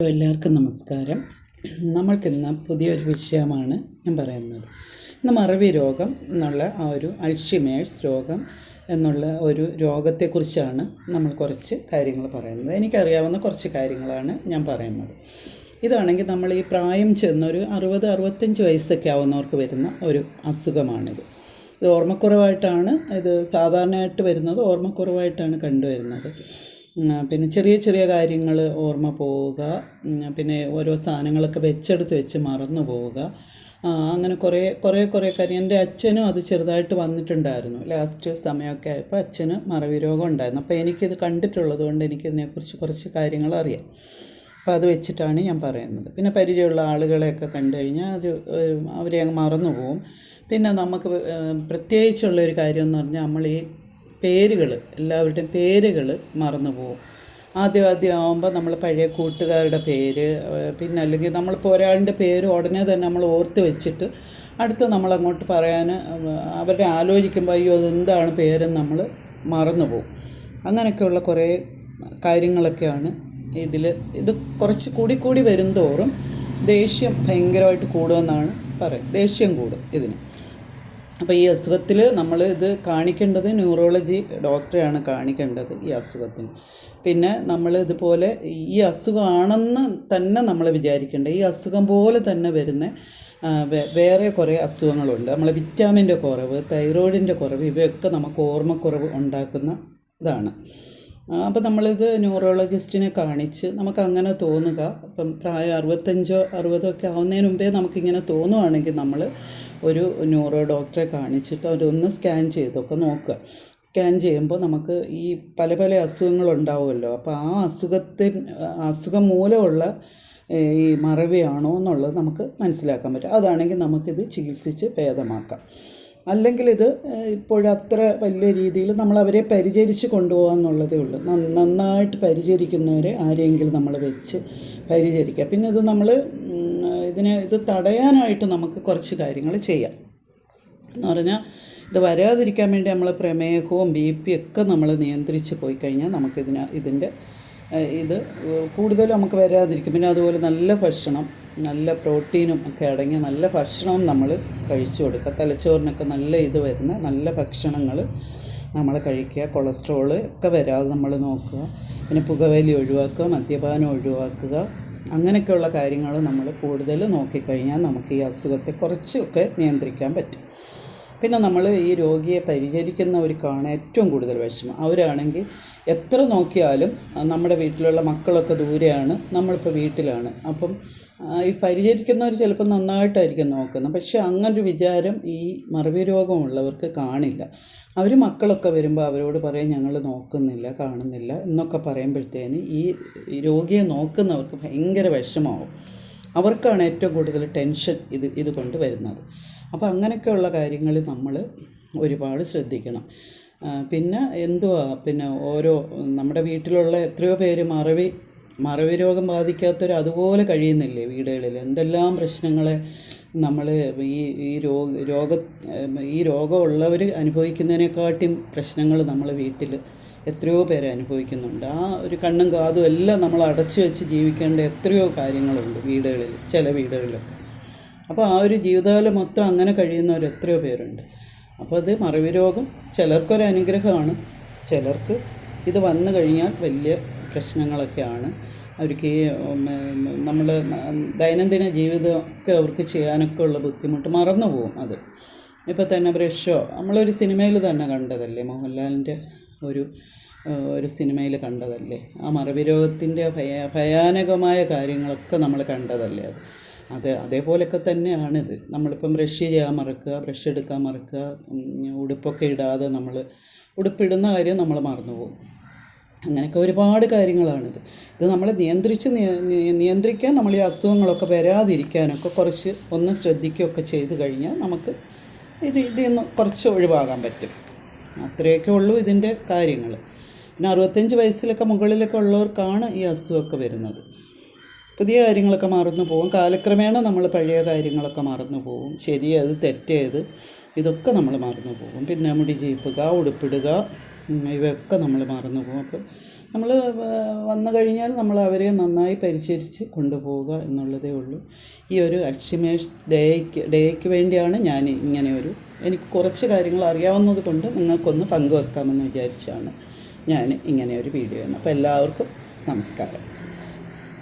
എല്ലാവർക്കും നമസ്കാരം. നമ്മൾക്കിന്ന് പുതിയൊരു വിഷയമാണ് ഞാൻ പറയുന്നത്. ഇന്ന് മറവി രോഗം എന്നുള്ള ആ ഒരു അൾഷിമേഴ്സ് രോഗം എന്നുള്ള ഒരു രോഗത്തെക്കുറിച്ചാണ് നമ്മൾ കുറച്ച് കാര്യങ്ങൾ പറയുന്നത്. എനിക്കറിയാവുന്ന കുറച്ച് കാര്യങ്ങളാണ് ഞാൻ പറയുന്നത്. ഇതാണെങ്കിൽ നമ്മൾ ഈ പ്രായം ചെന്നൊരു അറുപത് അറുപത്തഞ്ച് വയസ്സൊക്കെ ആവുന്നവർക്ക് വരുന്ന ഒരു അസുഖമാണിത്. ഇത് ഓർമ്മക്കുറവായിട്ടാണ് ഇത് സാധാരണയായിട്ട് വരുന്നത് ഓർമ്മക്കുറവായിട്ടാണ് കണ്ടുവരുന്നത്. പിന്നെ ചെറിയ ചെറിയ കാര്യങ്ങൾ ഓർമ്മ പോവുക. പിന്നെ ഓരോ സാധനങ്ങളൊക്കെ വെച്ചെടുത്ത് വെച്ച് മറന്നു പോവുക. അങ്ങനെ കുറേ കുറേ കുറേ കാര്യം. എന്റെ അച്ഛനും അത് ചെറുതായിട്ട് വന്നിട്ടുണ്ടായിരുന്നു. ലാസ്റ്റ് സമയമൊക്കെ ആയപ്പോൾ അച്ഛന് മറവി രോഗം ഉണ്ടായിരുന്നു. അപ്പോൾ എനിക്കിത് കണ്ടിട്ടുള്ളത് കൊണ്ട് എനിക്കിതിനെക്കുറിച്ച് കുറച്ച് കാര്യങ്ങൾ അറിയാം. അപ്പോൾ അത് വെച്ചിട്ടാണ് ഞാൻ പറയുന്നത്. പിന്നെ പരിചയമുള്ള ആളുകളെയൊക്കെ കണ്ടു കഴിഞ്ഞാൽ അത് അവരെ അങ്ങ് മറന്നു പോകും പിന്നെ നമുക്ക് പ്രത്യേകിച്ചുള്ളൊരു കാര്യം എന്ന് പറഞ്ഞാൽ നമ്മൾ ഈ പേരുകൾ എല്ലാവരുടെയും പേരുകൾ മറന്നു പോകും ആദ്യം ആദ്യം ആകുമ്പോൾ നമ്മൾ പഴയ കൂട്ടുകാരുടെ പേര് പിന്നെ അല്ലെങ്കിൽ നമ്മളിപ്പോൾ ഒരാളിന്റെ പേര് ഉടനെ തന്നെ നമ്മൾ ഓർത്ത് വെച്ചിട്ട് അടുത്ത് നമ്മളങ്ങോട്ട് പറയാൻ അവരുടെ ആലോചിക്കുമ്പോൾ അയ്യോ അതെന്താണ് പേരെന്ന് നമ്മൾ മറന്നു പോകും അങ്ങനെയൊക്കെയുള്ള കുറേ കാര്യങ്ങളൊക്കെയാണ് ഇതിൽ ഇത് കുറച്ച് കൂടി കൂടി വരും തോറും ദേഷ്യം ഭയങ്കരമായിട്ട് കൂടുമെന്നാണ് പറയുന്നത് ദേഷ്യം കൂടും ഇതിന്. അപ്പോൾ ഈ അസുഖത്തിൽ നമ്മൾ ഇത് കാണിക്കേണ്ടത് ന്യൂറോളജി ഡോക്ടറെയാണ് കാണിക്കേണ്ടത് ഈ അസുഖത്തിന്. പിന്നെ നമ്മൾ ഇതുപോലെ ഈ അസുഖമാണെന്ന് തന്നെ നമ്മൾ വിചാരിക്കേണ്ട. ഈ അസുഖം പോലെ തന്നെ വരുന്ന വേറെ കുറേ അസുഖങ്ങളുണ്ട്. നമ്മളെ വിറ്റാമിന്റെ കുറവ് തൈറോയിഡിന്റെ കുറവ് ഇവയൊക്കെ നമുക്ക് ഓർമ്മക്കുറവ് ഉണ്ടാക്കുന്ന ഇതാണ്. അപ്പോൾ നമ്മളിത് ന്യൂറോളജിസ്റ്റിനെ കാണിച്ച് നമുക്ക് അങ്ങനെ തോന്നുക. ഇപ്പം പ്രായം അറുപത്തഞ്ചോ അറുപതോ ഒക്കെ ആവുന്നതിന് മുമ്പേ നമുക്കിങ്ങനെ തോന്നുവാണെങ്കിൽ നമ്മൾ ഒരു ന്യൂറോ ഡോക്ടറെ കാണിച്ചിട്ട് അവരൊന്ന് സ്കാൻ ചെയ്തൊക്കെ നോക്കുക. സ്കാൻ ചെയ്യുമ്പോൾ നമുക്ക് ഈ പല പല അസുഖങ്ങളുണ്ടാവുമല്ലോ അപ്പോൾ ആ അസുഖത്തിന് അസുഖം മൂലമുള്ള ഈ മറവിയാണോ എന്നുള്ളത് നമുക്ക് മനസ്സിലാക്കാൻ പറ്റും. അതാണെങ്കിൽ നമുക്കിത് ചികിത്സിച്ച് ഭേദമാക്കാം. അല്ലെങ്കിൽ ഇത് ഇപ്പോഴത്ര വലിയ രീതിയിൽ നമ്മൾ അവരെ പരിചരിച്ച് കൊണ്ടുപോകാന്നുള്ളതേ ഉള്ളൂ. നന്നായിട്ട് പരിചരിക്കുന്നവരെ ആരെയെങ്കിലും നമ്മൾ വെച്ച് പരിചരിക്കുക പിന്നെ ഇത് നമ്മൾ ഇതിനെ ഇത് തടയാനായിട്ട് നമുക്ക് കുറച്ച് കാര്യങ്ങൾ ചെയ്യാം. എന്ന് പറഞ്ഞാൽ ഇത് വരാതിരിക്കാൻ വേണ്ടി നമ്മൾ പ്രമേഹവും ബി പി ഒക്കെ നമ്മൾ നിയന്ത്രിച്ച് പോയി കഴിഞ്ഞാൽ നമുക്കിതിന് ഇതിന്റെ ഇത് കൂടുതൽ നമുക്ക് വരാതിരിക്കും. പിന്നെ അതുപോലെ നല്ല ഭക്ഷണം നല്ല പ്രോട്ടീനും ഒക്കെ അടങ്ങിയ നല്ല ഭക്ഷണവും നമ്മൾ കഴിച്ചു കൊടുക്കുക. തലച്ചോറിനൊക്കെ നല്ല ഇത് വരുന്ന നല്ല ഭക്ഷണങ്ങൾ നമ്മൾ കഴിക്കുക. കൊളസ്ട്രോൾ ഒക്കെ വരാതെ നമ്മൾ നോക്കുക. പിന്നെ പുകവലി ഒഴിവാക്കുക മദ്യപാനം ഒഴിവാക്കുക അങ്ങനെയൊക്കെയുള്ള കാര്യങ്ങൾ നമ്മൾ കൂടുതൽ നോക്കിക്കഴിഞ്ഞാൽ നമുക്ക് ഈ അസുഖത്തെ കുറച്ചൊക്കെ നിയന്ത്രിക്കാൻ പറ്റും. പിന്നെ നമ്മൾ ഈ രോഗിയെ പരിചരിക്കുന്നവർക്കാണ് ഏറ്റവും കൂടുതൽ വിഷമം. അവരാണെങ്കിൽ എത്ര നോക്കിയാലും നമ്മുടെ വീട്ടിലുള്ള മക്കളൊക്കെ ദൂരെയാണ് നമ്മളിപ്പോൾ വീട്ടിലാണ്. അപ്പം ഈ പരിചരിക്കുന്നവർ ചിലപ്പോൾ നന്നായിട്ടായിരിക്കും നോക്കുന്നത്. പക്ഷേ അങ്ങനൊരു വിചാരം ഈ മറവി രോഗമുള്ളവർക്ക് കാണില്ല. അവർ മക്കളൊക്കെ വരുമ്പോൾ അവരോട് പറയും ഞങ്ങൾ നോക്കുന്നില്ല കാണുന്നില്ല എന്നൊക്കെ പറയുമ്പോഴത്തേന് ഈ രോഗിയെ നോക്കുന്നവർക്ക് ഭയങ്കര വിഷമാവും അവർക്കാണ് ഏറ്റവും കൂടുതൽ ടെൻഷൻ ഇത് ഇതുകൊണ്ട് വരുന്നത്. അപ്പോൾ അങ്ങനെയൊക്കെയുള്ള കാര്യങ്ങൾ നമ്മൾ ഒരുപാട് ശ്രദ്ധിക്കണം. പിന്നെ എന്തുവാ? പിന്നെ ഓരോ നമ്മുടെ വീട്ടിലുള്ള എത്രയോ പേര് മറവി മറവി രോഗം ബാധിക്കാത്തവർ അതുപോലെ കഴിയുന്നില്ലേ വീടുകളിൽ? എന്തെല്ലാം പ്രശ്നങ്ങളെ നമ്മൾ ഈ ഈ രോഗ രോഗ ഈ രോഗമുള്ളവർ അനുഭവിക്കുന്നതിനെക്കാട്ടിയും പ്രശ്നങ്ങൾ നമ്മൾ വീട്ടിൽ എത്രയോ പേരെ അനുഭവിക്കുന്നുണ്ട്. ആ ഒരു കണ്ണും കാതും എല്ലാം നമ്മൾ അടച്ചു വെച്ച് ജീവിക്കേണ്ട എത്രയോ കാര്യങ്ങളുണ്ട് വീടുകളിൽ ചില വീടുകളിലൊക്കെ. അപ്പോൾ ആ ഒരു ജീവിതകാലം മൊത്തം അങ്ങനെ കഴിയുന്നവർ എത്രയോ പേരുണ്ട്. അപ്പോൾ അത് മറവി രോഗം ചിലർക്കൊരു അനുഗ്രഹമാണ്. ചിലർക്ക് ഇത് വന്നു കഴിഞ്ഞാൽ വലിയ പ്രശ്നങ്ങളൊക്കെയാണ്. അവർക്ക് ഈ നമ്മൾ ദൈനംദിന ജീവിതമൊക്കെ അവർക്ക് ചെയ്യാനൊക്കെ ഉള്ള ബുദ്ധിമുട്ട് മറന്നു പോകും അത്. ഇപ്പോൾ തന്നെ ബ്രഷോ നമ്മളൊരു സിനിമയിൽ തന്നെ കണ്ടതല്ലേ? മോഹൻലാലിന്റെ ഒരു ഒരു സിനിമയിൽ കണ്ടതല്ലേ? ആ മറവി രോഗത്തിന്റെ ഭയ ഭയാനകമായ കാര്യങ്ങളൊക്കെ നമ്മൾ കണ്ടതല്ലേ അത്? അത് അതേപോലെയൊക്കെ തന്നെയാണിത്. നമ്മളിപ്പം ബ്രഷ് ചെയ്യാൻ മറക്കുക ബ്രഷ് എടുക്കാൻ മറക്കുക ഉടുപ്പൊക്കെ ഇടാതെ നമ്മൾ ഉടുപ്പിടുന്ന കാര്യം നമ്മൾ മറന്നു പോകും അങ്ങനെയൊക്കെ ഒരുപാട് കാര്യങ്ങളാണിത്. ഇത് നമ്മളെ നിയന്ത്രിച്ച് നിയ- നിയ- നിയന്ത്രിക്കാൻ നമ്മൾ ഈ അസുഖങ്ങളൊക്കെ വരാതിരിക്കാനൊക്കെ കുറച്ച് ഒന്ന് ശ്രദ്ധിക്കുകയൊക്കെ ചെയ്ത് കഴിഞ്ഞാൽ നമുക്ക് ഇത് ഇതിൽ നിന്ന് കുറച്ച് ഒഴിവാകാൻ പറ്റും. അത്രയൊക്കെ ഉള്ളൂ ഇതിന്റെ കാര്യങ്ങൾ. പിന്നെ അറുപത്തഞ്ച് വയസ്സിലൊക്കെ മുകളിലൊക്കെ ഉള്ളവർക്കാണ് ഈ അസുഖമൊക്കെ വരുന്നത്. പുതിയ കാര്യങ്ങളൊക്കെ മറന്നു പോകും കാലക്രമേണ നമ്മൾ പഴയ കാര്യങ്ങളൊക്കെ മറന്നു പോകും ശരിയത് തെറ്റേത് ഇതൊക്കെ നമ്മൾ മറന്നു പോകും പിന്നെ മുടി ജീപ്പുക ഉടുപ്പിടുക ഇവയൊക്കെ നമ്മൾ മറന്നു പോകും. അപ്പോൾ നമ്മൾ വന്നു കഴിഞ്ഞാൽ നമ്മൾ അവരെ നന്നായി പരിചരിച്ച് കൊണ്ടുപോവുക എന്നുള്ളതേ ഉള്ളൂ. ഈ ഒരു അക്ഷിമേഷ് ഡേയ്ക്ക് ഡേയ്ക്ക് വേണ്ടിയാണ് ഞാൻ ഇങ്ങനെ ഒരു എനിക്ക് കുറച്ച് കാര്യങ്ങൾ അറിയാവുന്നത് കൊണ്ട് നിങ്ങൾക്കൊന്ന് പങ്കുവെക്കാമെന്ന് വിചാരിച്ചാണ് ഞാൻ ഇങ്ങനെ ഒരു വീഡിയോ ചെയ്യുന്നത്. അപ്പോൾ എല്ലാവർക്കും നമസ്കാരം.